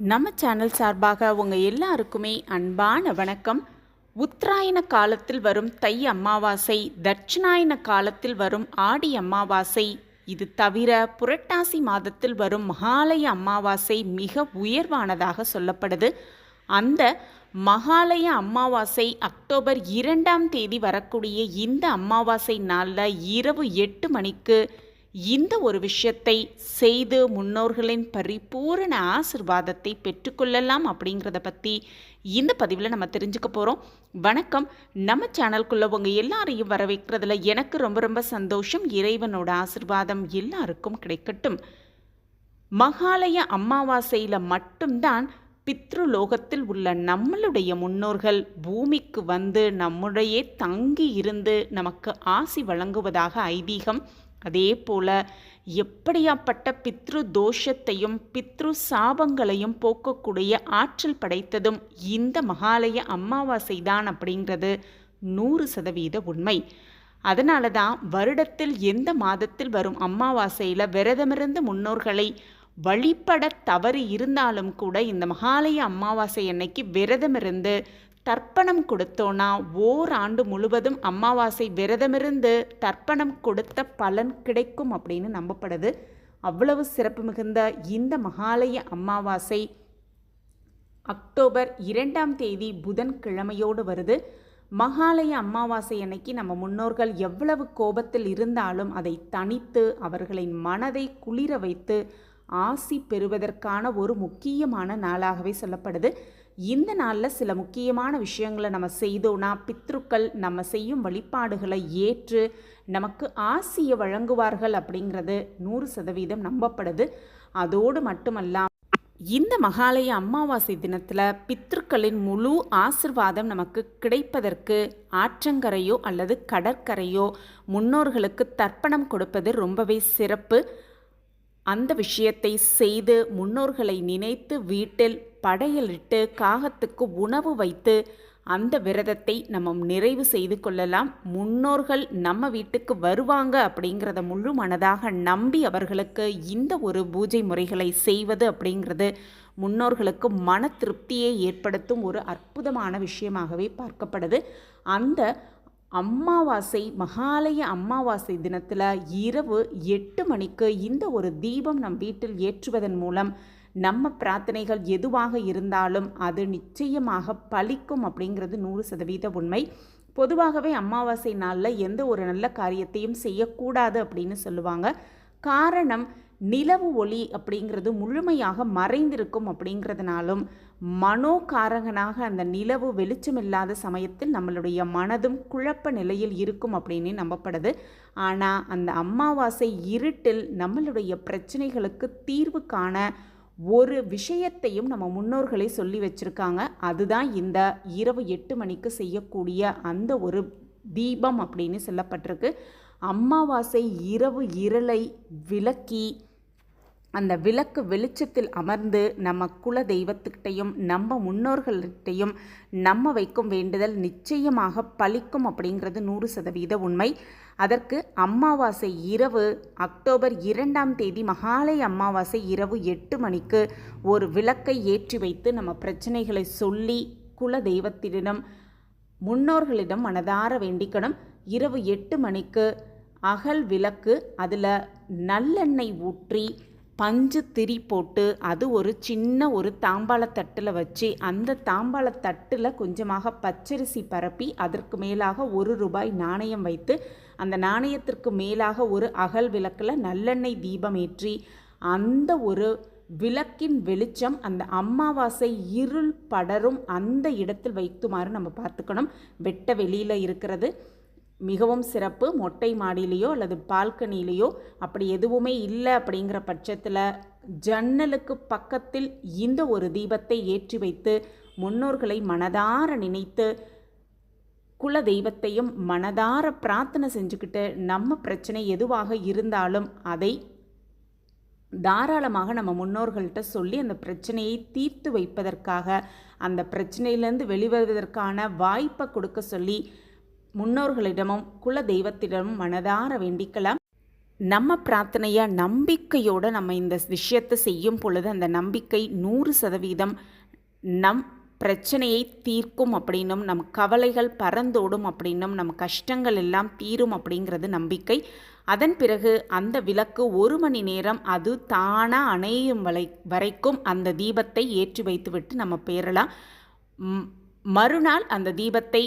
நம்ம சேனல் சார்பாக உங்கள் எல்லாருக்குமே அன்பான வணக்கம். உத்தராயண காலத்தில் வரும் தை அமாவாசை தட்சிணாயன காலத்தில் வரும் ஆடி அமாவாசை. இது தவிர புரட்டாசி மாதத்தில் வரும் மகாலய அமாவாசை மிக உயர்வானதாக சொல்லப்படுது. அந்த மகாலய அமாவாசை அக்டோபர் இரண்டாம் தேதி வரக்கூடிய இந்த அமாவாசை நாளில் இரவு எட்டு மணிக்கு இந்த ஒரு விஷயத்தை செய்து முன்னோர்களின் பரிபூரண ஆசிர்வாதத்தை பெற்றுக்கொள்ளலாம் அப்படிங்கிறத பற்றி இந்த பதிவில் நம்ம தெரிஞ்சுக்க போகிறோம் வணக்கம். நம்ம சேனல்குள்ளே உங்கள் எல்லாரையும் வரவேற்கிறதுல எனக்கு ரொம்ப ரொம்ப சந்தோஷம். இறைவனோட ஆசிர்வாதம் எல்லாருக்கும் கிடைக்கட்டும். மகாலய அமாவாசையில் மட்டும்தான் பித்ருலோகத்தில் உள்ள நம்மளுடைய முன்னோர்கள் பூமிக்கு வந்து நம்முடைய தங்கி இருந்து நமக்கு ஆசி வழங்குவதாக ஐதீகம் அதே போல எப்படியாப்பட்ட பித்ரு தோஷத்தையும் பித்ரு சாபங்களையும் போக்கக்கூடிய ஆற்றல் படைத்ததும் இந்த மகாலய அமாவாசை தான் அப்படிங்கிறது நூறு சதவீத உண்மை. அதனால தான் வருடத்தில் எந்த மாதத்தில் வரும் அமாவாசையில் விரதமிருந்து முன்னோர்களை வழிபட தவறு இருந்தாலும் கூட இந்த மகாலய அமாவாசை அன்னைக்கு விரதமிருந்து தர்ப்பணம் கொடுத்தோன்னா ஓராண்டு முழுவதும் அமாவாசை விரதமிருந்து தர்ப்பணம் கொடுத்த பலன் கிடைக்கும் அப்படின்னு நம்பப்படுது. அவ்வளவு சிறப்பு மிகுந்த இந்த மகாலய அமாவாசை அக்டோபர் இரண்டாம் தேதி புதன்கிழமையோடு வருது. மகாலய அமாவாசை அன்னைக்கு நம்ம முன்னோர்கள் எவ்வளவு கோபத்தில் இருந்தாலும் அதை தணித்து அவர்களின் மனதை குளிர வைத்து ஆசி பெறுவதற்கான ஒரு முக்கியமான நாளாகவே சொல்லப்படுது. இந்த நாளில் சில முக்கியமான விஷயங்களை நம்ம செய்தோன்னா பித்ருக்கள் நம்ம செய்யும் வழிபாடுகளை ஏற்று நமக்கு ஆசியை வழங்குவார்கள் அப்படிங்கிறது நூறு சதவீதம் நம்பப்படுது. அதோடு மட்டுமல்லாம் இந்த மகாலய அமாவாசை தினத்தில் பித்ருக்களின் முழு ஆசிர்வாதம் நமக்கு கிடைப்பதற்கு ஆற்றங்கரையோ அல்லது கடற்கரையோ முன்னோர்களுக்கு தர்ப்பணம் கொடுப்பது ரொம்பவே சிறப்பு. அந்த விஷயத்தை செய்து முன்னோர்களை நினைத்து வீட்டில் படையலிட்டு காகத்துக்கு உணவு வைத்து அந்த விரதத்தை நம்ம நிறைவு செய்து கொள்ளலாம். முன்னோர்கள் நம்ம வீட்டுக்கு வருவாங்க அப்படிங்கிறத முழு மனதாக நம்பி அவர்களுக்கு இந்த ஒரு பூஜை முறைகளை செய்வது அப்படிங்கிறது முன்னோர்களுக்கு மன திருப்தியை ஏற்படுத்தும் ஒரு அற்புதமான விஷயமாகவே பார்க்கப்படுது. அந்த அம்மாவாசை மகாலய அம்மாவாசை தினத்தில் இரவு எட்டு மணிக்கு இந்த ஒரு தீபம் நம் வீட்டில் ஏற்றுவதன் மூலம் நம்ம பிரார்த்தனைகள் எதுவாக இருந்தாலும் அது நிச்சயமாக பலிக்கும் அப்படிங்கிறது நூறு சதவீத உண்மை. பொதுவாகவே அமாவாசை நாளில் எந்த ஒரு நல்ல காரியத்தையும் செய்யக்கூடாது அப்படின்னு சொல்லுவாங்க. காரணம் நிலவு ஒளி அப்படிங்கிறது முழுமையாக மறைந்திருக்கும் அப்படிங்கிறதுனாலும் மனோகாரகனாக அந்த நிலவு வெளிச்சமில்லாத சமயத்தில் நம்மளுடைய மனதும் குழப்ப நிலையில் இருக்கும் அப்படின்னு நம்பப்படுது. ஆனால் அந்த அமாவாசை இருட்டில் நம்மளுடைய பிரச்சனைகளுக்கு தீர்வு காண ஒரு விஷயத்தையும் நம்ம முன்னோர்களே சொல்லி வச்சுருக்காங்க. அதுதான் இந்த இரவு எட்டு மணிக்கு செய்யக்கூடிய அந்த ஒரு தீபம் அப்படின்னு சொல்லப்பட்டிருக்கு. அமாவாசை இரவு இருளை விளக்கி அந்த விளக்கு வெளிச்சத்தில் அமர்ந்து நம்ம குல தெய்வத்துக்கிட்டையும் நம்ம முன்னோர்கள்கிட்டையும் நம்ம வைக்கும் வேண்டுதல் நிச்சயமாக பலிக்கும் அப்படிங்கிறது நூறு சதவீத உண்மை. அதற்கு அமாவாசை இரவு அக்டோபர் இரண்டாம் தேதி மகாலய அமாவாசை இரவு எட்டு மணிக்கு ஒரு விளக்கை ஏற்றி வைத்து நம்ம பிரச்சனைகளை சொல்லி குல தெய்வத்திடம் முன்னோர்களிடம் மனதார வேண்டிக்கணும். இரவு எட்டு மணிக்கு அகல் விளக்கு அதில் நல்லெண்ணெய் ஊற்றி பஞ்சு திரி போட்டு அது ஒரு சின்ன ஒரு தாம்பாளத்தட்டில் வச்சு அந்த தாம்பாளத்தட்டில் கொஞ்சமாக பச்சரிசி பரப்பி அதற்கு மேலாக ஒரு ரூபாய் நாணயம் வைத்து அந்த நாணயத்திற்கு மேலாக ஒரு அகல் விளக்கில் நல்லெண்ணெய் தீபம் ஏற்றி அந்த ஒரு விளக்கின் வெளிச்சம் அந்த அமாவாசை இருள் படரும் அந்த இடத்தில் வைத்துமாறு நம்ம பார்த்துக்கணும். வெட்ட வெளியில் இருக்கிறது. மிகவும் சிறப்பு. மொட்டை மாடியிலேயோ அல்லது பால்கனிலேயோ அப்படி எதுவுமே இல்லை அப்படிங்கிற பட்சத்தில் ஜன்னலுக்கு பக்கத்தில் இந்த ஒரு தீபத்தை ஏற்றி வைத்து முன்னோர்களை மனதார நினைத்து குல தெய்வத்தையும் மனதார பிரார்த்தனை செஞ்சுக்கிட்டு நம்ம பிரச்சனை எதுவாக இருந்தாலும் அதை தாராளமாக நம்ம முன்னோர்கள்ட்ட சொல்லி அந்த பிரச்சனையை தீர்த்து வைப்பதற்காக அந்த பிரச்சனையிலேருந்து வெளிவருவதற்கான வாய்ப்பை கொடுக்க சொல்லி முன்னோர்களிடமும் குல தெய்வத்திடமும் மனதார வேண்டிக்கலாம். நம்ம பிரார்த்தனையை நம்பிக்கையோடு நம்ம இந்த விஷயத்தை செய்யும் பொழுது அந்த நம்பிக்கை நூறு சதவீதம் நம் பிரச்சனையை தீர்க்கும் அப்படின்னும் நம் கவலைகள் பறந்தோடும் அப்படின்னும் நம் கஷ்டங்கள் எல்லாம் தீரும் அப்படிங்கிறது நம்பிக்கை. அதன் பிறகு அந்த விளக்கு ஒரு மணி நேரம் அது தானாக அணையும் வரை வரைக்கும் அந்த தீபத்தை ஏற்றி வைத்துவிட்டு நம்ம பேரலாம். மறுநாள் அந்த தீபத்தை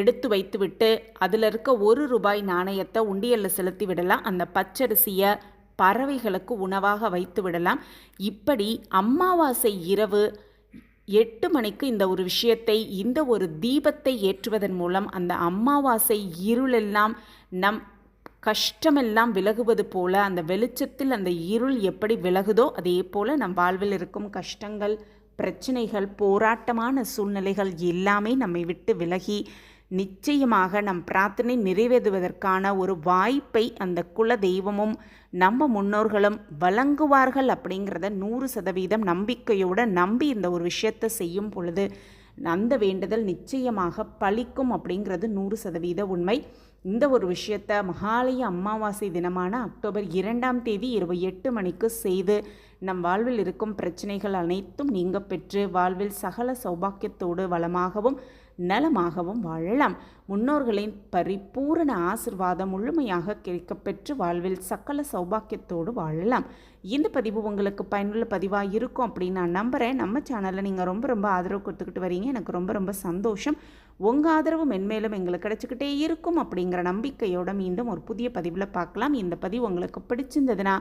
எடுத்து வைத்துவிட்டு அதில் இருக்க ஒரு ரூபாய் நாணயத்தை உண்டியலில் செலுத்தி விடலாம். அந்த பச்சரிசியை பறவைகளுக்கு உணவாக வைத்து விடலாம். இப்படி அமாவாசை இரவு எட்டு மணிக்கு இந்த ஒரு விஷயத்தை இந்த ஒரு தீபத்தை ஏற்றுவதன் மூலம் அந்த அமாவாசை இருளெல்லாம் நம் கஷ்டமெல்லாம் விலகுவது போல அந்த வெளிச்சத்தில் அந்த இருள் எப்படி விலகுதோ அதே போல் நம் வாழ்வில் இருக்கும் கஷ்டங்கள் பிரச்சனைகள் போராட்டமான சூழ்நிலைகள் எல்லாமே நம்மை விட்டு விலகி நிச்சயமாக நம் பிரார்த்தனை நிறைவேறுவதற்கான ஒரு வாய்ப்பை அந்த குல தெய்வமும் நம்ம முன்னோர்களும் வழங்குவார்கள் அப்படிங்கிறத நூறு சதவீதம் நம்பிக்கையோடு நம்பி இந்த ஒரு விஷயத்தை செய்யும் பொழுது அந்த வேண்டுதல் நிச்சயமாக பலிக்கும் அப்படிங்கிறது நூறு சதவீத உண்மை. இந்த ஒரு விஷயத்தை மகாலய அமாவாசை தினமான அக்டோபர் இரண்டாம் தேதி இரவு எட்டு மணிக்கு செய்து நம் வாழ்வில் இருக்கும் பிரச்சனைகள் அனைத்தும் நீங்க பெற்று வாழ்வில் சகல சௌபாக்கியத்தோடு வளமாகவும் நலமாகவும் வாழலாம். முன்னோர்களின் பரிபூரண ஆசிர்வாதம் முழுமையாக கிடைக்கப்பெற்று வாழ்வில் சக்கல சௌபாக்கியத்தோடு வாழலாம். இந்த பதிவு உங்களுக்கு பயனுள்ள பதிவாக இருக்கும் அப்படின்னு நான் நம்புகிறேன் நம்ம சேனலில் நீங்கள் ரொம்ப ரொம்ப ஆதரவு கொடுத்துக்கிட்டு வரீங்க. எனக்கு ரொம்ப ரொம்ப சந்தோஷம். உங்கள் ஆதரவு மென்மேலும் எங்களுக்கு கிடைச்சிக்கிட்டே இருக்கும் அப்படிங்கிற நம்பிக்கையோடு மீண்டும் ஒரு புதிய பதிவில் பார்க்கலாம். இந்த பதிவு உங்களுக்கு பிடிச்சிருந்ததுன்னா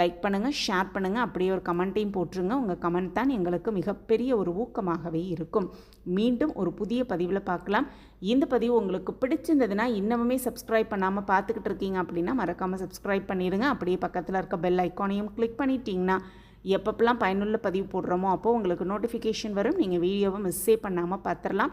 லைக் பண்ணுங்கள் ஷேர் பண்ணுங்கள் அப்படியே ஒரு கமெண்ட்டையும் போட்டுருங்க. உங்கள் கமெண்ட் தான் எங்களுக்கு மிகப்பெரிய ஒரு ஊக்கமாகவே இருக்கும். மீண்டும் ஒரு புதிய பதிவில் பார்க்கலாம். இந்த பதிவு உங்களுக்கு பிடிச்சிருந்ததுன்னா இன்னமுமே சப்ஸ்கிரைப் பண்ணாமல் பார்த்துக்கிட்டு இருக்கீங்க அப்படின்னா மறக்காமல் சப்ஸ்கிரைப் பண்ணிடுங்க. அப்படியே பக்கத்தில் இருக்க பெல் ஐக்கானையும் கிளிக் பண்ணிட்டீங்கன்னா எப்பப்பெல்லாம் பயனுள்ள பதிவு போடுறோமோ அப்போது உங்களுக்கு நோட்டிஃபிகேஷன் வரும். நீங்கள் வீடியோவை மிஸ்ஸே பண்ணாமல் பார்த்துடலாம்